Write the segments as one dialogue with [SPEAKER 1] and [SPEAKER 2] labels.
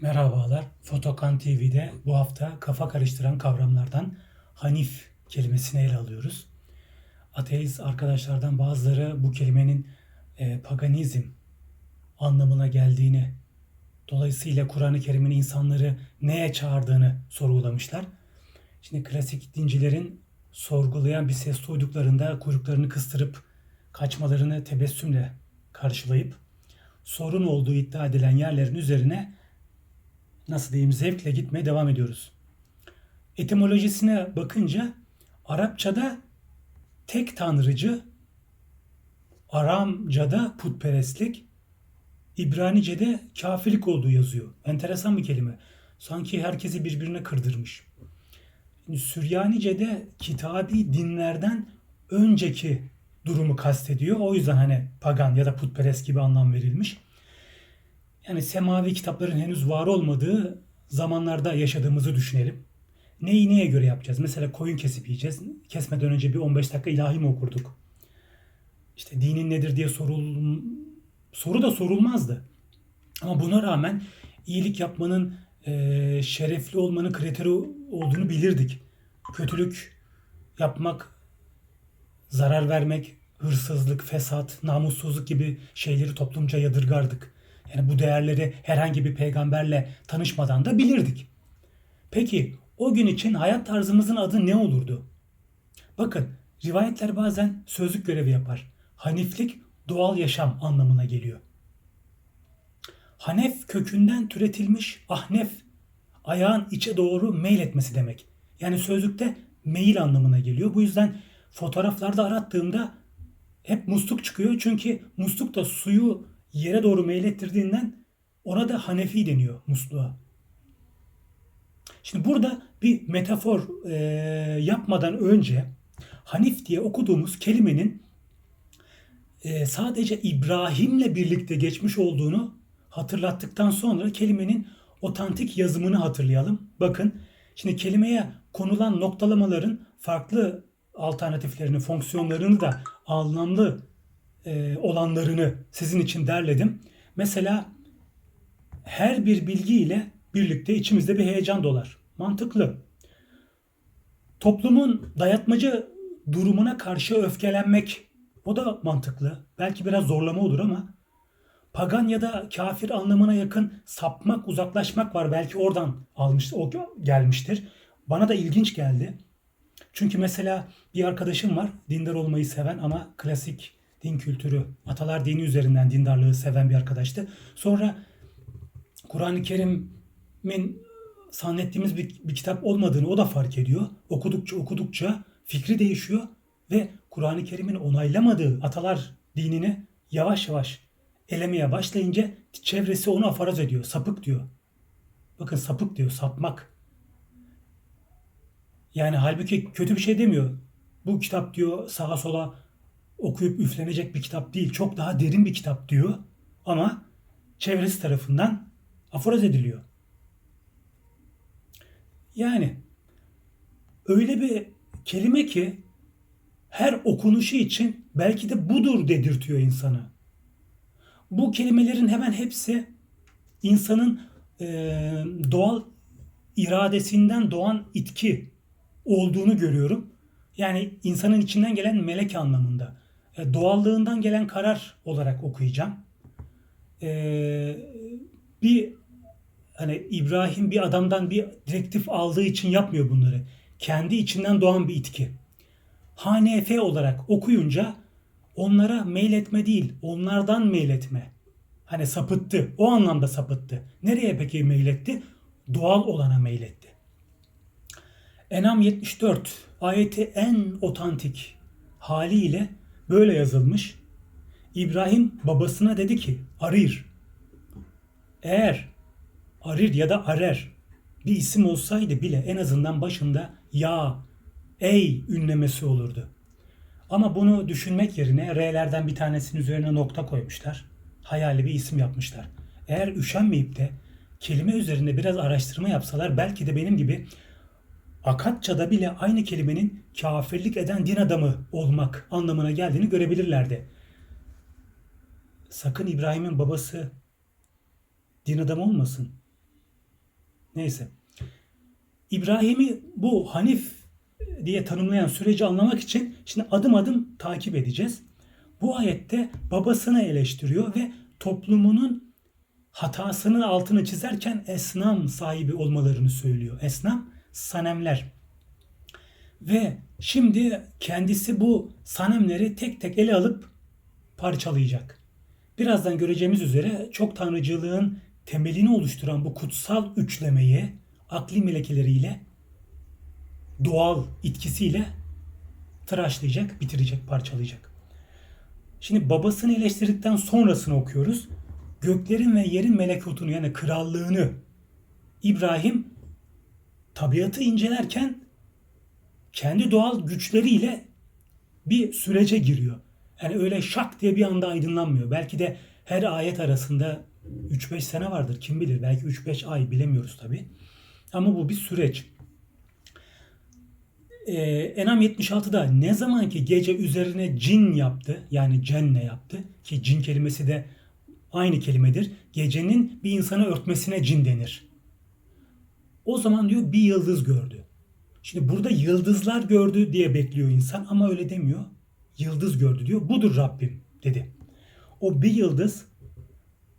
[SPEAKER 1] Merhabalar. Fotokan TV'de bu hafta kafa karıştıran kavramlardan Hanif kelimesini ele alıyoruz. Ateist arkadaşlardan bazıları bu kelimenin e, paganizm anlamına geldiğini, dolayısıyla Kur'an-ı Kerim'in insanları neye çağırdığını sorgulamışlar. Şimdi klasik dincilerin sorgulayan bir ses duyduklarında kuyruklarını kıstırıp kaçmalarını tebessümle karşılayıp sorun olduğu iddia edilen yerlerin üzerine nasıl diyeyim zevkle gitmeye devam ediyoruz. Etimolojisine bakınca Arapçada tek tanrıcı, Aramca'da putperestlik, İbranice'de kafirlik olduğu yazıyor. Enteresan bir kelime. Sanki herkesi birbirine kırdırmış. Süryanice'de kitabi dinlerden önceki durumu kastediyor. O yüzden hani pagan ya da putperest gibi anlam verilmiş. Yani semavi kitapların henüz var olmadığı zamanlarda yaşadığımızı düşünelim. Neyi neye göre yapacağız? Mesela koyun kesip yiyeceğiz. Kesmeden önce bir 15 dakika ilahi mi okurduk? İşte dinin nedir diye sorul soru da sorulmazdı. Ama buna rağmen iyilik yapmanın e, şerefli olmanın kriteri olduğunu bilirdik. Kötülük yapmak, zarar vermek, hırsızlık, fesat, namussuzluk gibi şeyleri toplumca yadırgardık. Yani bu değerleri herhangi bir peygamberle tanışmadan da bilirdik. Peki o gün için hayat tarzımızın adı ne olurdu? Bakın rivayetler bazen sözlük görevi yapar. Haniflik doğal yaşam anlamına geliyor. Hanef kökünden türetilmiş ahnef ayağın içe doğru meyletmesi demek. Yani sözlükte meyil anlamına geliyor. Bu yüzden fotoğraflarda arattığımda hep musluk çıkıyor. Çünkü musluk da suyu yere doğru meylettirdiğinden ona da Hanefi deniyor musluğa. Şimdi burada bir metafor e, yapmadan önce Hanif diye okuduğumuz kelimenin e, sadece İbrahim'le birlikte geçmiş olduğunu hatırlattıktan sonra kelimenin otantik yazımını hatırlayalım. Bakın şimdi kelimeye konulan noktalamaların farklı alternatiflerini, fonksiyonlarını da anlamlı e, olanlarını sizin için derledim. Mesela her bir bilgi ile birlikte içimizde bir heyecan dolar. Mantıklı. Toplumun dayatmacı durumuna karşı öfkelenmek o da mantıklı. Belki biraz zorlama olur ama pagan ya da kafir anlamına yakın sapmak, uzaklaşmak var. Belki oradan almış, o gelmiştir. Bana da ilginç geldi. Çünkü mesela bir arkadaşım var, dindar olmayı seven ama klasik din kültürü, atalar dini üzerinden dindarlığı seven bir arkadaştı. Sonra Kur'an-ı Kerim'in zannettiğimiz bir, bir kitap olmadığını o da fark ediyor. Okudukça okudukça fikri değişiyor ve Kur'an-ı Kerim'in onaylamadığı atalar dinini yavaş yavaş elemeye başlayınca çevresi onu afaraz ediyor. Sapık diyor. Bakın sapık diyor, sapmak. Yani halbuki kötü bir şey demiyor. Bu kitap diyor sağa sola okuyup üflenecek bir kitap değil. Çok daha derin bir kitap diyor. Ama çevresi tarafından aforoz ediliyor. Yani öyle bir kelime ki her okunuşu için belki de budur dedirtiyor insana. Bu kelimelerin hemen hepsi insanın e, doğal iradesinden doğan itki olduğunu görüyorum. Yani insanın içinden gelen melek anlamında. E, doğallığından gelen karar olarak okuyacağım. E, bir hani İbrahim bir adamdan bir direktif aldığı için yapmıyor bunları. Kendi içinden doğan bir itki. Hanefe olarak okuyunca onlara meyletme değil, onlardan meyletme. Hani sapıttı. O anlamda sapıttı. Nereye peki meyletti? Doğal olana meyletti. Enam 74 ayeti en otantik haliyle böyle yazılmış. İbrahim babasına dedi ki Arir eğer Arir ya da Arer bir isim olsaydı bile en azından başında ya, ey ünlemesi olurdu. Ama bunu düşünmek yerine R'lerden bir tanesinin üzerine nokta koymuşlar. Hayali bir isim yapmışlar. Eğer üşenmeyip de kelime üzerinde biraz araştırma yapsalar belki de benim gibi Akatça'da bile aynı kelimenin kafirlik eden din adamı olmak anlamına geldiğini görebilirlerdi. Sakın İbrahim'in babası din adamı olmasın. Neyse. İbrahim'i bu Hanif diye tanımlayan süreci anlamak için şimdi adım adım takip edeceğiz. Bu ayette babasını eleştiriyor ve toplumunun hatasının altını çizerken esnam sahibi olmalarını söylüyor. Esnam sanemler. Ve şimdi kendisi bu sanemleri tek tek ele alıp parçalayacak. Birazdan göreceğimiz üzere çok tanrıcılığın temelini oluşturan bu kutsal üçlemeyi akli melekeleriyle doğal itkisiyle tıraşlayacak, bitirecek, parçalayacak. Şimdi babasını eleştirdikten sonrasını okuyoruz. Göklerin ve yerin melekutunu yani krallığını İbrahim tabiatı incelerken kendi doğal güçleriyle bir sürece giriyor. Yani öyle şak diye bir anda aydınlanmıyor. Belki de her ayet arasında 3-5 sene vardır kim bilir. Belki 3-5 ay bilemiyoruz tabi. Ama bu bir süreç. Ee, Enam 76'da ne zaman ki gece üzerine cin yaptı yani cenne yaptı ki cin kelimesi de aynı kelimedir. Gecenin bir insanı örtmesine cin denir. O zaman diyor bir yıldız gördü. Şimdi burada yıldızlar gördü diye bekliyor insan ama öyle demiyor. Yıldız gördü diyor. Budur Rabbim dedi. O bir yıldız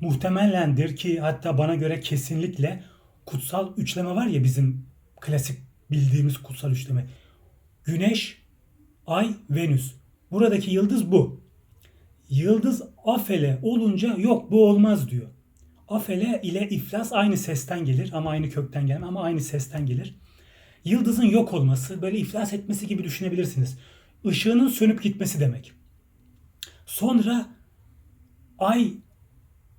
[SPEAKER 1] muhtemellendir ki hatta bana göre kesinlikle kutsal üçleme var ya bizim klasik bildiğimiz kutsal üçleme. Güneş, Ay, Venüs. Buradaki yıldız bu. Yıldız afele olunca yok bu olmaz diyor. Afele ile iflas aynı sesten gelir ama aynı kökten gelmez ama aynı sesten gelir. Yıldızın yok olması böyle iflas etmesi gibi düşünebilirsiniz. Işığının sönüp gitmesi demek. Sonra ay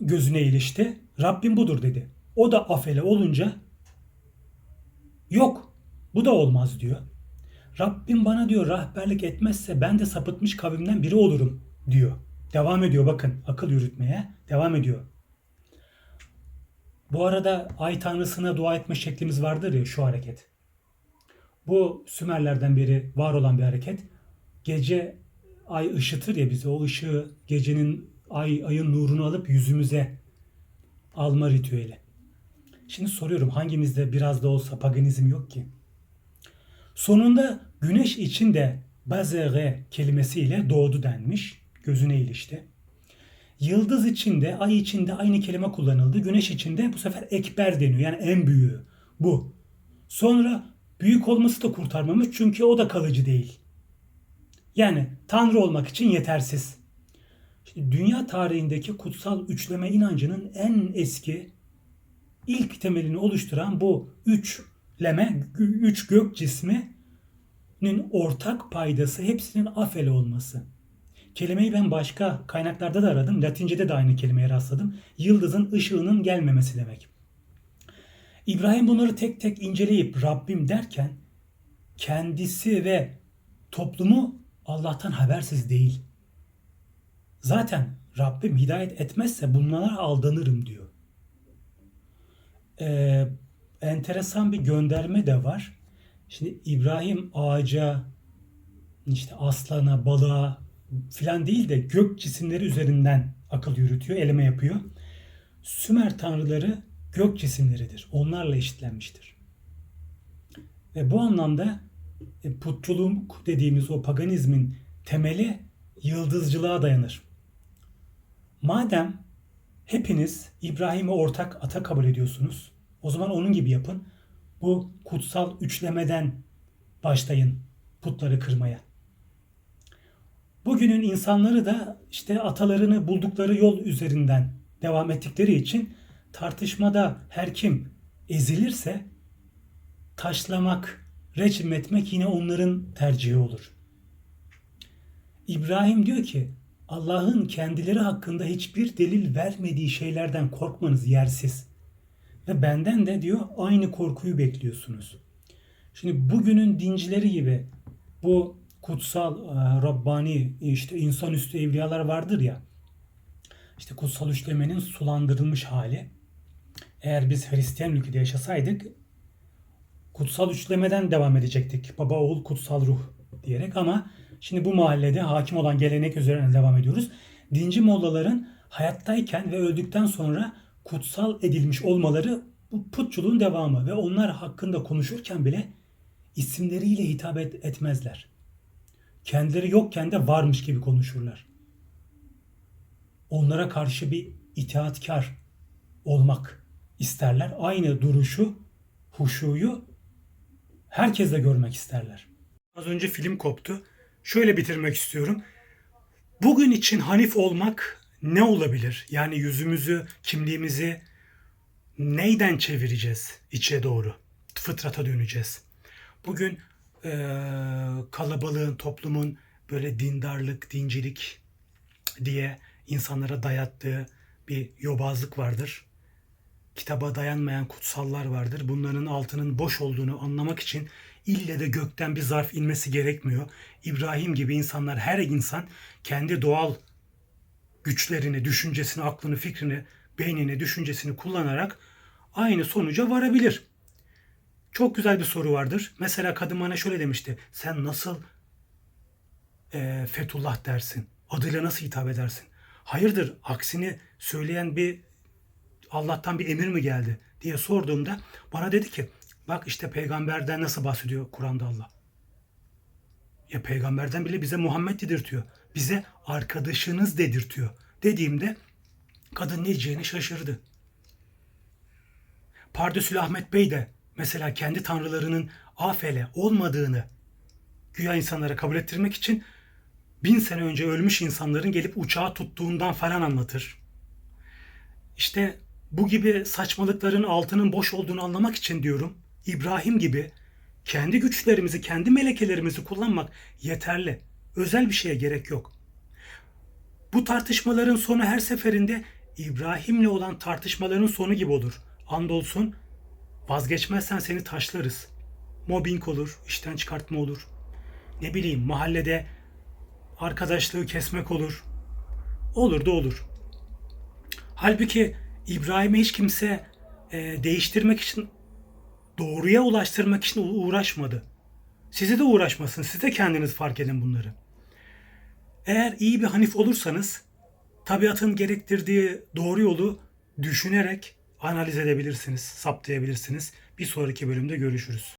[SPEAKER 1] gözüne ilişti. Rabbim budur dedi. O da afele olunca yok bu da olmaz diyor. Rabbim bana diyor rahberlik etmezse ben de sapıtmış kavimden biri olurum diyor. Devam ediyor bakın akıl yürütmeye devam ediyor. Bu arada ay tanrısına dua etme şeklimiz vardır ya şu hareket. Bu Sümerlerden beri var olan bir hareket. Gece ay ışıtır ya bize o ışığı gecenin ay ayın nurunu alıp yüzümüze alma ritüeli. Şimdi soruyorum hangimizde biraz da olsa paganizm yok ki? Sonunda güneş için de bazere kelimesiyle doğdu denmiş. Gözüne ilişti. Yıldız için de ay için de aynı kelime kullanıldı. Güneş için de bu sefer ekber deniyor. Yani en büyüğü. Bu. Sonra büyük olması da kurtarmamış çünkü o da kalıcı değil. Yani tanrı olmak için yetersiz. İşte dünya tarihindeki kutsal üçleme inancının en eski ilk temelini oluşturan bu üçleme, üç gök cisminin ortak paydası hepsinin afele olması. Kelimeyi ben başka kaynaklarda da aradım. Latince'de de aynı kelimeye rastladım. Yıldızın ışığının gelmemesi demek. İbrahim bunları tek tek inceleyip Rabbim derken kendisi ve toplumu Allah'tan habersiz değil. Zaten Rabbim hidayet etmezse bunlara aldanırım diyor. Ee, enteresan bir gönderme de var. Şimdi İbrahim ağaca, işte aslana, balığa filan değil de gök cisimleri üzerinden akıl yürütüyor, eleme yapıyor. Sümer tanrıları gök cisimleridir. Onlarla eşitlenmiştir. Ve bu anlamda e, putçuluk dediğimiz o paganizmin temeli yıldızcılığa dayanır. Madem hepiniz İbrahim'i ortak ata kabul ediyorsunuz, o zaman onun gibi yapın. Bu kutsal üçlemeden başlayın putları kırmaya. Bugünün insanları da işte atalarını buldukları yol üzerinden devam ettikleri için tartışmada her kim ezilirse taşlamak, rejim etmek yine onların tercihi olur. İbrahim diyor ki Allah'ın kendileri hakkında hiçbir delil vermediği şeylerden korkmanız yersiz. Ve benden de diyor aynı korkuyu bekliyorsunuz. Şimdi bugünün dincileri gibi bu kutsal, e, Rabbani, işte insanüstü evliyalar vardır ya. İşte kutsal üçlemenin sulandırılmış hali. Eğer biz Hristiyan ülkede yaşasaydık kutsal üçlemeden devam edecektik. Baba, oğul, kutsal ruh diyerek ama şimdi bu mahallede hakim olan gelenek üzerine devam ediyoruz. Dinci mollaların hayattayken ve öldükten sonra kutsal edilmiş olmaları bu putçuluğun devamı ve onlar hakkında konuşurken bile isimleriyle hitap et- etmezler. Kendileri yokken de varmış gibi konuşurlar. Onlara karşı bir itaatkar olmak isterler. Aynı duruşu, huşuyu herkesle görmek isterler. Az önce film koptu. Şöyle bitirmek istiyorum. Bugün için Hanif olmak ne olabilir? Yani yüzümüzü, kimliğimizi neyden çevireceğiz içe doğru? Fıtrata döneceğiz. Bugün eee, kalabalığın, toplumun böyle dindarlık, dincilik diye insanlara dayattığı bir yobazlık vardır. Kitaba dayanmayan kutsallar vardır. Bunların altının boş olduğunu anlamak için ille de gökten bir zarf inmesi gerekmiyor. İbrahim gibi insanlar, her insan kendi doğal güçlerini, düşüncesini, aklını, fikrini, beynini, düşüncesini kullanarak aynı sonuca varabilir. Çok güzel bir soru vardır. Mesela kadın bana şöyle demişti. Sen nasıl e, Fethullah dersin? Adıyla nasıl hitap edersin? Hayırdır aksini söyleyen bir Allah'tan bir emir mi geldi diye sorduğumda bana dedi ki bak işte peygamberden nasıl bahsediyor Kur'an'da Allah. Ya peygamberden bile bize Muhammed dedirtiyor. Bize arkadaşınız dedirtiyor. Dediğimde kadın ne diyeceğini şaşırdı. Pardösül Ahmet Bey de mesela kendi tanrılarının afele olmadığını güya insanlara kabul ettirmek için bin sene önce ölmüş insanların gelip uçağı tuttuğundan falan anlatır. İşte bu gibi saçmalıkların altının boş olduğunu anlamak için diyorum. İbrahim gibi kendi güçlerimizi, kendi melekelerimizi kullanmak yeterli. Özel bir şeye gerek yok. Bu tartışmaların sonu her seferinde İbrahim'le olan tartışmaların sonu gibi olur. Andolsun vazgeçmezsen seni taşlarız. Mobbing olur, işten çıkartma olur. Ne bileyim mahallede arkadaşlığı kesmek olur. Olur da olur. Halbuki İbrahim'i hiç kimse e, değiştirmek için doğruya ulaştırmak için uğraşmadı. Size de uğraşmasın. Siz de kendiniz fark edin bunları. Eğer iyi bir hanif olursanız tabiatın gerektirdiği doğru yolu düşünerek analiz edebilirsiniz, saptayabilirsiniz. Bir sonraki bölümde görüşürüz.